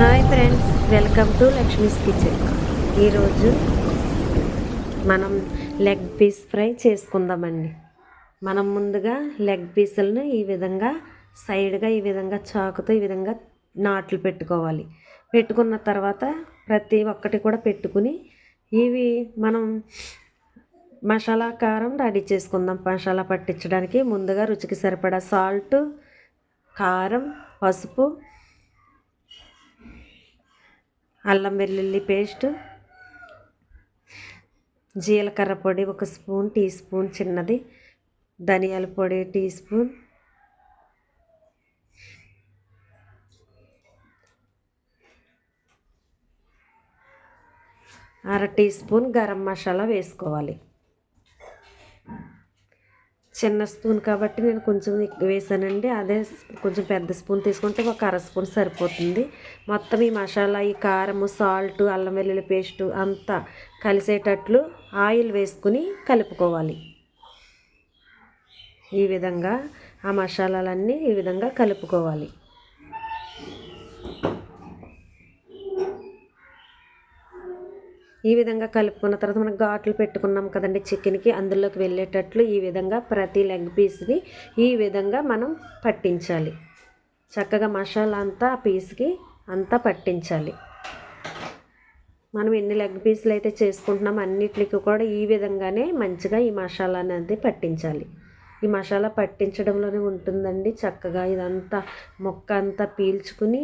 Hi friends welcome to Lakshmi's kitchen. ఈరోజు మనం leg piece fry చేసుకుందామండి. మనం ముందుగా లెగ్ పీసులను ఈ విధంగా సైడ్గా ఈ విధంగా చాకుతో ఈ విధంగా నాట్లు పెట్టుకోవాలి. పెట్టుకున్న తర్వాత ప్రతి ఒక్కటి కూడా పెట్టుకుని ఇవి మనం మసాలా కారం రెడీ చేసుకుందాం. మసాలా పట్టించడానికి ముందుగా రుచికి సరిపడా సాల్ట్ కారం పసుపు అల్లం వెల్లుల్లి పేస్ట్ జీలకర్ర పొడి ఒక స్పూన్ టీ స్పూన్ చిన్నది ధనియాల పొడి టీ స్పూన్ అర టీ స్పూన్ గరం మసాలా వేసుకోవాలి. చిన్న స్పూన్ కాబట్టి నేను కొంచెం వేసానండి. అదే కొంచెం పెద్ద స్పూన్ తీసుకుంటే ఒక అర స్పూన్ సరిపోతుంది. మొత్తం ఈ మసాలా ఈ కారము సాల్ట్ అల్లం వెల్లుల్లి పేస్టు అంతా కలిసేటట్లు ఆయిల్ వేసుకుని కలుపుకోవాలి. ఈ విధంగా ఆ మసాలాలన్నీ ఈ విధంగా కలుపుకోవాలి. ఈ విధంగా కలుపుకున్న తర్వాత మనం ఘాట్లు పెట్టుకున్నాం కదండి చికెన్కి అందులోకి వెళ్ళేటట్లు ఈ విధంగా ప్రతి లెగ్ పీస్ని ఈ విధంగా మనం పట్టించాలి. చక్కగా మసాలా అంతా ఆ పీస్కి అంతా పట్టించాలి. మనం ఎన్ని లెగ్ పీసులు అయితే చేసుకుంటున్నామో అన్నిటికి కూడా ఈ విధంగానే మంచిగా ఈ మసాలా అనేది పట్టించాలి. ఈ మసాలా పట్టించడంలోనే ఉంటుందండి చక్కగా ఇదంతా మొక్క అంతా పీల్చుకుని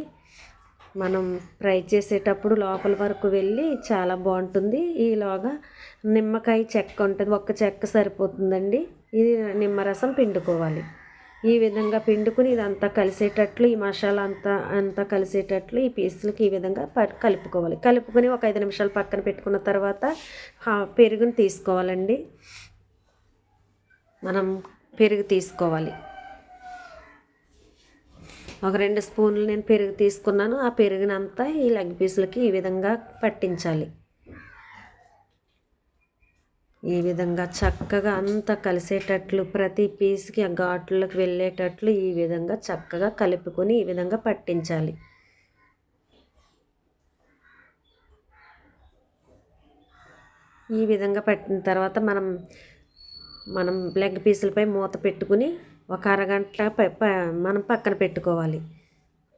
మనం ఫ్రై చేసేటప్పుడు లోపల వరకు వెళ్ళి చాలా బాగుంటుంది. ఈలోగా నిమ్మకాయ చెక్క ఉంటుంది. ఒక్క చెక్క సరిపోతుందండి. ఇది నిమ్మరసం పిండుకోవాలి. ఈ విధంగా పిండుకుని ఇదంతా కలిసేటట్లు ఈ మసాలా అంతా అంతా కలిసేటట్లు ఈ పీసులకి ఈ విధంగా ప- కలుపుకోవాలి. కలుపుకొని ఒక ఐదు నిమిషాలు పక్కన పెట్టుకున్న తర్వాత పెరుగుని తీసుకోవాలండి. మనం పెరుగు తీసుకోవాలి. ఒక రెండు స్పూన్లు నేను పెరుగు తీసుకున్నాను. ఆ పెరుగునంతా ఈ లెగ్ పీసులకి ఈ విధంగా పట్టించాలి. ఈ విధంగా చక్కగా అంతా కలిసేటట్లు ప్రతి పీస్కి ఆ ఘాట్లకు వెళ్ళేటట్లు ఈ విధంగా చక్కగా కలుపుకొని ఈ విధంగా పట్టించాలి. ఈ విధంగా పట్టిన తర్వాత మనం మనం లెగ్ పీసులపై మూత పెట్టుకుని ఒక అరగంట ప- ప- మనం పక్కన పెట్టుకోవాలి.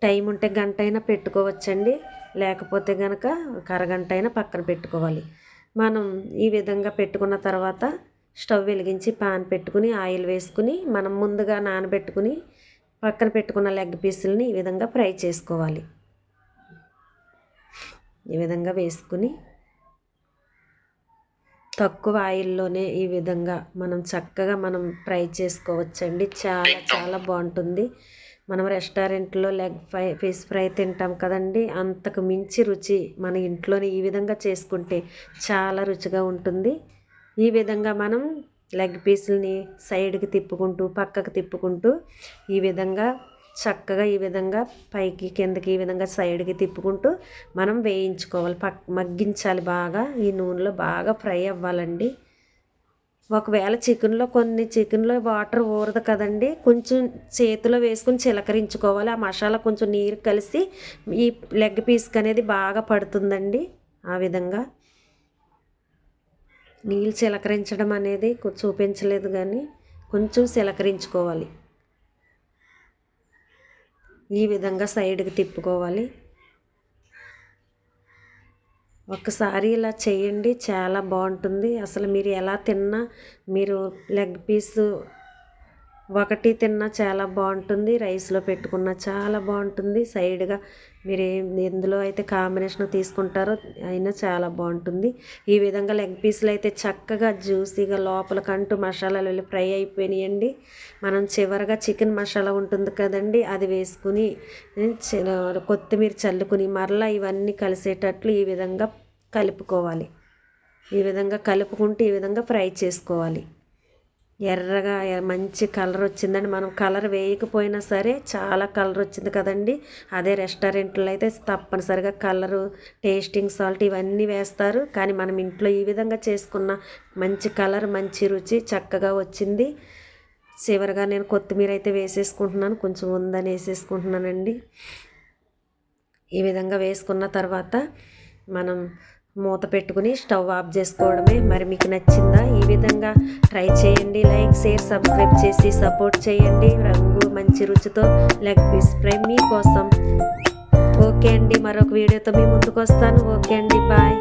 టైం ఉంటే గంట అయినా పెట్టుకోవచ్చండి. లేకపోతే కనుక ఒక అరగంట అయినా పక్కన పెట్టుకోవాలి. మనం ఈ విధంగా పెట్టుకున్న తర్వాత స్టవ్ వెలిగించి పాన్ పెట్టుకుని ఆయిల్ వేసుకుని మనం ముందుగా నానబెట్టుకుని పక్కన పెట్టుకున్న లెగ్ పీసులని ఈ విధంగా ఫ్రై చేసుకోవాలి. ఈ విధంగా వేసుకుని తక్కువ ఆయిల్లోనే ఈ విధంగా మనం చక్కగా మనం ఫ్రై చేసుకోవచ్చండి. చాలా చాలా బాగుంటుంది. మనం రెస్టారెంట్లో లెగ్ ఫ్రై ఫిష్ ఫ్రై తింటాం కదండి. అంతకు మించి రుచి మన ఇంట్లోనే ఈ విధంగా చేసుకుంటే చాలా రుచిగా ఉంటుంది. ఈ విధంగా మనం లెగ్ పీసుల్ని సైడ్కి తిప్పుకుంటూ పక్కకు తిప్పుకుంటూ ఈ విధంగా చక్కగా ఈ విధంగా పైకి కిందకి ఈ విధంగా సైడ్కి తిప్పుకుంటూ మనం వేయించుకోవాలి. పక్ మగ్గించాలి బాగా. ఈ నూనెలో బాగా ఫ్రై అవ్వాలండి. ఒకవేళ చికెన్లో కొన్ని చికెన్లో వాటర్ ఊరదు కదండి కొంచెం చేతిలో వేసుకుని చిలకరించుకోవాలి. ఆ మసాలా కొంచెం నీరు కలిసి ఈ లెగ్ పీస్కి అనేది బాగా పడుతుందండి ఆ విధంగా. నీళ్ళు చిలకరించడం అనేది చూపించలేదు కానీ కొంచెం చిలకరించుకోవాలి. ఈ విధంగా సైడ్కి తిప్పుకోవాలి. ఒకసారి ఇలా చేయండి చాలా బాగుంటుంది. అసలు మీరు ఎలా తిన్నా మీరు లెగ్ పీస్ ఒకటి తిన్నా చాలా బాగుంటుంది రైస్లో పెట్టుకున్నా చాలా బాగుంటుంది. సైడ్గా మీరు ఏం- ఎందులో అయితే కాంబినేషన్ తీసుకుంటారో అయినా చాలా బాగుంటుంది. ఈ విధంగా లెగ్ పీసులు అయితే చక్కగా జ్యూసీగా లోపలకంటూ మసాలాలు వెళ్ళి ఫ్రై అయిపోయినాయండి. మనం చివరగా చికెన్ మసాలా ఉంటుంది కదండి అది వేసుకుని చి- కొత్తిమీర చల్లుకుని మరలా ఇవన్నీ కలిసేటట్లు ఈ విధంగా కలుపుకోవాలి. ఈ విధంగా కలుపుకుంటూ ఈ విధంగా ఫ్రై చేసుకోవాలి. ఎర్రగా మంచి కలర్ వచ్చిందండి. మనం కలర్ వేయకపోయినా సరే చాలా కలర్ వచ్చింది కదండి. అదే రెస్టారెంట్లో అయితే తప్పనిసరిగా కలరు టేస్టింగ్ సాల్ట్ ఇవన్నీ వేస్తారు. కానీ మనం ఇంట్లో ఈ విధంగా చేసుకున్న మంచి కలర్ మంచి రుచి చక్కగా వచ్చింది. చివరిగా నేను కొత్తిమీర అయితే వేసేసుకుంటున్నాను. కొంచెం ఉందని వేసేసుకుంటున్నానండి. ఈ విధంగా వేసుకున్న తర్వాత మనం మూత పెట్టుకుని స్టవ్ ఆఫ్ చేసుకోవడమే. మరి మీకు నచ్చిందా? ఈ విధంగా ట్రై చేయండి. లైక్ షేర్ సబ్స్క్రైబ్ చేసి సపోర్ట్ చేయండి. రంగు మంచి రుచితో లెగ్ పీస్ ఫ్రై మీకోసం. ఓకే అండి మరొక వీడియోతో మీ ముందుకు వస్తాను. ఓకే అండి బాయ్.